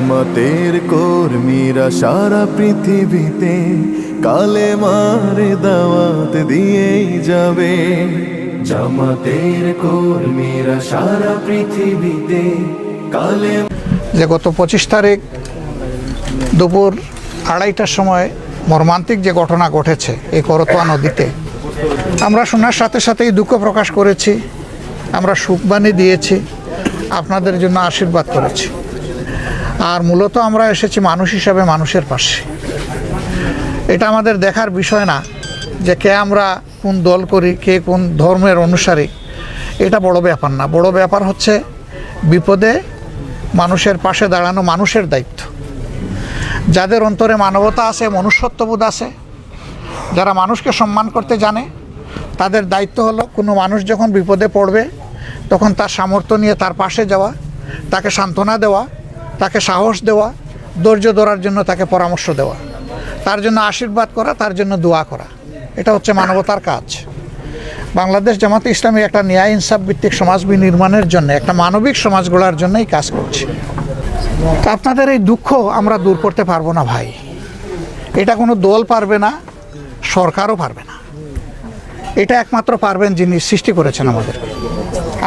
জামাতের কর্মীরা সারা পৃথিবীতে কালে মারে দাওয়াত দিয়েই যাবে। জামাতের কর্মীরা সারা পৃথিবীতে কালে যে গত পঁচিশ তারিখ দুপুর আড়াইটার সময় মর্মান্তিক যে ঘটনা ঘটেছে এই করতোয়া নদীতে, আমরা শোনার সাথে সাথেই দুঃখ প্রকাশ করেছি, আমরা সুখবাণী দিয়েছি, আপনাদের জন্য আশীর্বাদ করেছি। আর মূলত আমরা এসেছি মানুষ হিসাবে মানুষের পাশে। এটা আমাদের দেখার বিষয় না যে কে আমরা কোন দল করি, কে কোন ধর্মের অনুসারী। এটা বড় ব্যাপার না। বড় ব্যাপার হচ্ছে বিপদে মানুষের পাশে দাঁড়ানো মানুষের দায়িত্ব। যাদের অন্তরে মানবতা আছে, মনুষ্যত্ববোধ আছে, যারা মানুষকে সম্মান করতে জানে, তাদের দায়িত্ব হলো কোনো মানুষ যখন বিপদে পড়বে, তখন তার সামর্থ্য নিয়ে তার পাশে যাওয়া, তাকে সান্ত্বনা দেওয়া তাকে সাহস দেওয়া, ধৈর্য ধরার জন্য তাকে পরামর্শ দেওয়া, তার জন্য আশীর্বাদ করা, তার জন্য দোয়া করা। এটা হচ্ছে মানবতার কাজ। বাংলাদেশ জামাতে ইসলামী একটা ন্যায় ইনসাফ ভিত্তিক সমাজ বিনির্মাণের জন্য, একটা মানবিক সমাজ গড়ার জন্যই কাজ করছে। আপনাদের এই দুঃখ আমরা দূর করতে পারব না ভাই। এটা কোনো দল পারবে না, সরকারও পারবে না। এটা একমাত্র পারবেন যিনি সৃষ্টি করেছেন আমাদের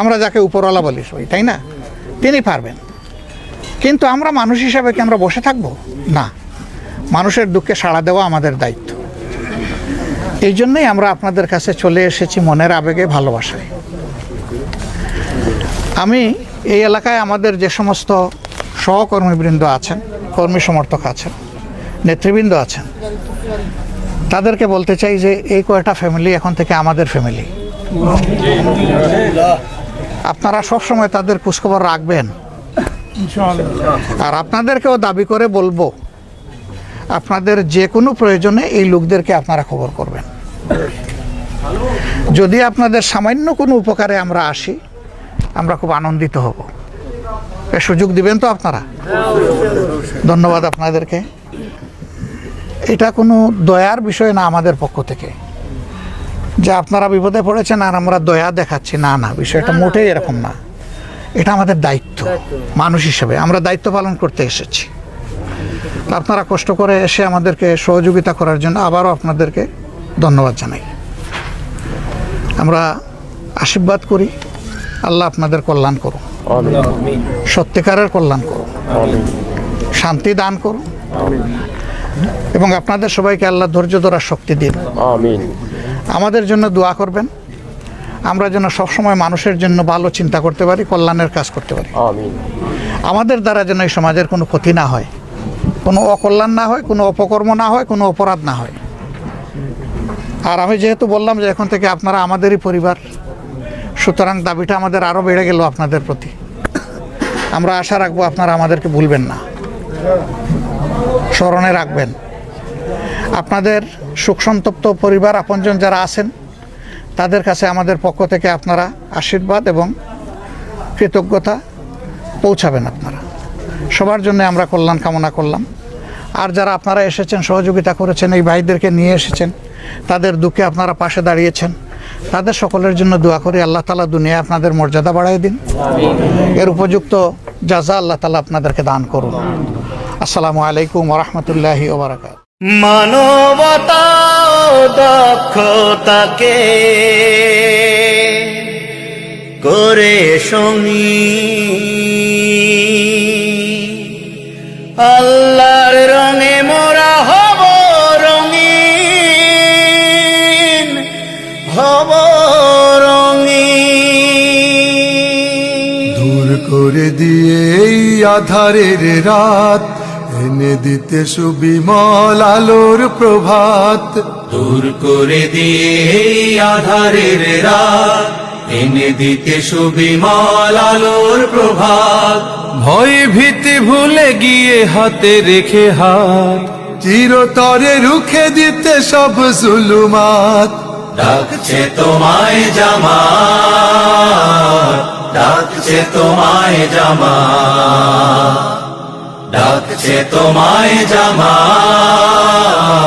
আমরা যাকে উপরওয়ালা বলি সবাই, তাই না? তিনি পারবেন। কিন্তু আমরা মানুষ হিসাবে কি আমরা বসে থাকব? না। মানুষের দুঃখে সাড়া দেওয়া আমাদের দায়িত্ব। এই জন্যই আমরা আপনাদের কাছে চলে এসেছি মনের আবেগে, ভালোবাসায়। আমি এই এলাকায় আমাদের যে সমস্ত সহকর্মীবৃন্দ আছেন, কর্মী সমর্থক আছেন, নেতৃবৃন্দ আছেন, তাদেরকে বলতে চাই যে এই কয়টা ফ্যামিলি এখন থেকে আমাদের ফ্যামিলি আপনারা সবসময় তাদের খোঁজখবর রাখবেন। আর আপনাদেরকেও দাবি করে বলব আপনাদের যে কোনো প্রয়োজনে এই লোকদেরকে আপনারা খবর করবেন। যদি আপনাদের সামান্য কোনো উপকারে আমরা আসি আমরা খুব আনন্দিত হব। এ সুযোগ দিবেন তো আপনারা? ধন্যবাদ আপনাদেরকে। এটা কোনো দয়ার বিষয় না আমাদের পক্ষ থেকে। যে আপনারা বিপদে পড়েছেন আর আমরা দয়া দেখাচ্ছি না না বিষয়টা মোটেই এরকম না। এটা আমাদের দায়িত্ব মানুষ হিসেবে। আমরা দায়িত্ব পালন করতে এসেছি। আপনারা কষ্ট করে এসে আমাদেরকে সহযোগিতা করার জন্য আবারও আপনাদেরকে ধন্যবাদ জানাই। আমরা আশীর্বাদ করি আল্লাহ আপনাদের কল্যাণ করুন সত্যিকারের কল্যাণ করুন শান্তি দান করুন এবং আপনাদের সবাইকে আল্লাহ ধৈর্য ধরার শক্তি দিন। আমাদের জন্য দোয়া করবেন। আমরা যেন সবসময় মানুষের জন্য ভালো চিন্তা করতে পারি কল্যাণের কাজ করতে পারি। আমাদের দ্বারা যেন এই সমাজের কোনো ক্ষতি না হয় কোনো অকল্যাণ না হয় কোনো অপকর্ম না হয় কোনো অপরাধ না হয়। আর আমি যেহেতু বললাম যে এখন থেকে আপনারা আমাদেরই পরিবার সুতরাং দাবিটা আমাদের আরও বেড়ে গেল আপনাদের প্রতি। আমরা আশা রাখব আপনারা আমাদেরকে ভুলবেন না। স্মরণে রাখবেন। আপনাদের সুখসন্তপ্ত পরিবার আপনজন যারা আছেন তাদের কাছে আমাদের পক্ষ থেকে আপনারা আশীর্বাদ এবং কৃতজ্ঞতা পৌঁছাবেন আপনারা। সবার জন্য আমরা কল্যাণ কামনা করলাম। আর যারা আপনারা এসেছেন, সহযোগিতা করেছেন, এই ভাইদেরকে নিয়ে এসেছেন, তাদের দুঃখে আপনারা পাশে দাঁড়িয়েছেন, তাদের সকলের জন্য দোয়া করি আল্লাহ তালা দুনিয়া আপনাদের মর্যাদা বাড়াই দিন। এর উপযুক্ত জাজা আল্লাহ তালা আপনাদেরকে দান করুন। আসসালামু আলাইকুম রহমতুল্লাহি ওবরাকাত মানবতা দক্ষতাকে করে সঙ্গী আল্লাহর রঙে মোরা হব রঙিন হব রঙিন। দূর করে দিয়ে এই আধারের রাত, এনে দিতে সুবিমল আলোর প্রভাত। দূর করে দিয়ে এই আধারের রাত। এনে দিতে সুবিমল আলোর প্রভাত। ভয় ভীতি ভুলে গিয়ে হাতে রেখে হাত। চিরতরে রুখে দিতে সব জুলুমাত। ডাকছে তোমায় জামাত। ডাকছে তোমায় জামাত। ডাকছে তোমায় জামাত।